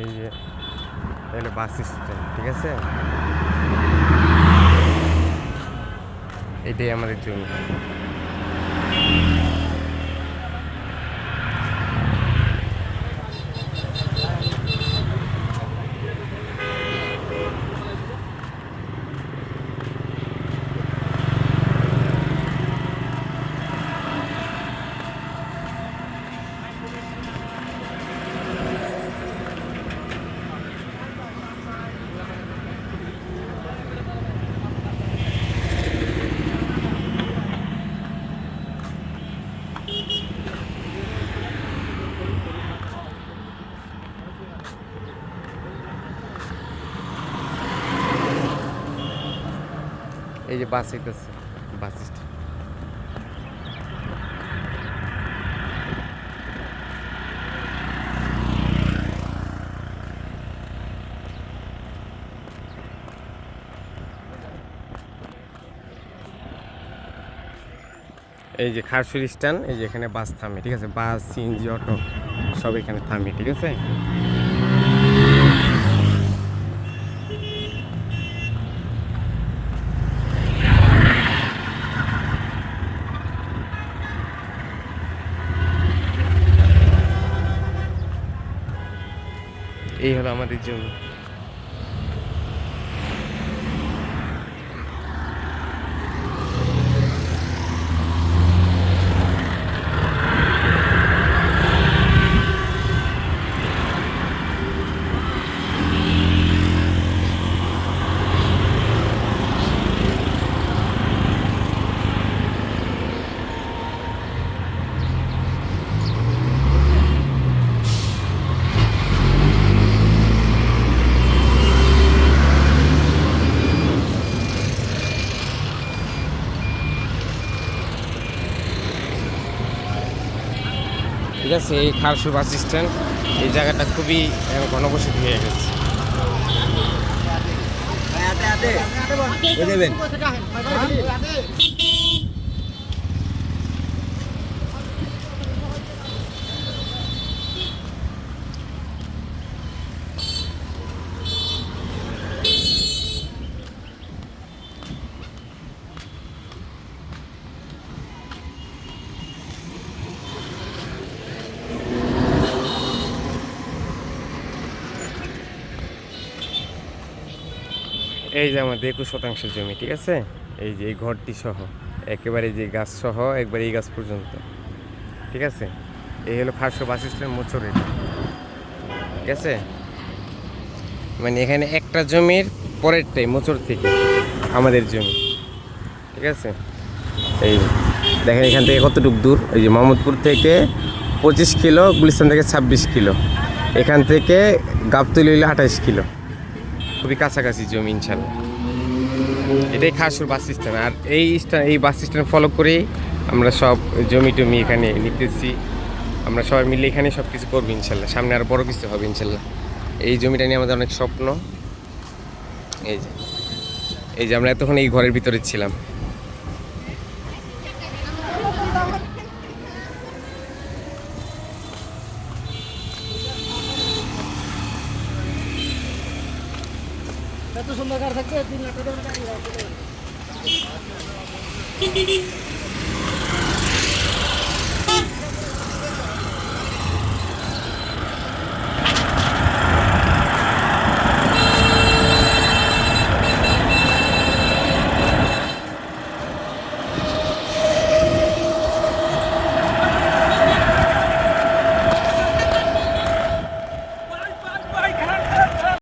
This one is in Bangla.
এই যে এগুলো বাস স্ট্যান্ড ঠিক আছে? এটাই আমাদের জমি। এই যে বাস হইতেছে বাস স্ট্যান্ড। এই যে খারসুর স্ট্যান্ড, এই যে এখানে বাস থামে, ঠিক আছে? বাস, সিএনজি, অটো, সব এখানে থামে, ঠিক আছে? এই হলো আমাদের জমি। ঠিক আছে এই খারসুর বাস স্ট্যান্ড এই জায়গাটা খুবই ঘনবসতি হয়ে গেছে দেবেন এই যে আমাদের একুশ শতাংশ জমি, ঠিক আছে? এই যে এই ঘরটি সহ, একেবারে যে গাছ সহ, একবারে এই গাছ পর্যন্ত, ঠিক আছে? এই হলো খারসো বাস স্ট্যান্ড ঠিক আছে? মানে এখানে একটা জমির পরেরটাই মোচর থেকে আমাদের জমি, ঠিক আছে? এই দেখেন এখান থেকে কতটুক দূর? এই যে মোহাম্মদপুর থেকে পঁচিশ কিলো, গুলিস্তান থেকে ছাব্বিশ কিলো, এখান থেকে গাবতলি হইল আঠাইশ কিলো। খুবই কাছাকাছি জমি, ইনশাল্লাহ। এটাই খাসুর বাস স্ট্যান্ড আর এই স্ট্যান্ড এই বাস স্ট্যান্ড ফলো করেই আমরা সব জমি টমি এখানে নিতেছি। আমরা সবাই মিলে এখানে সব কিছু করব, ইনশাল্লাহ। সামনে আর বড় কিছু হবে, ইনশাল্লাহ। এই জমিটা নিয়ে আমাদের অনেক স্বপ্ন। এই যে এই যে আমরা এতক্ষণ এই ঘরের ভিতরে ছিলাম। এত সুন্দর কার থাকবে তিন লাখ টাকা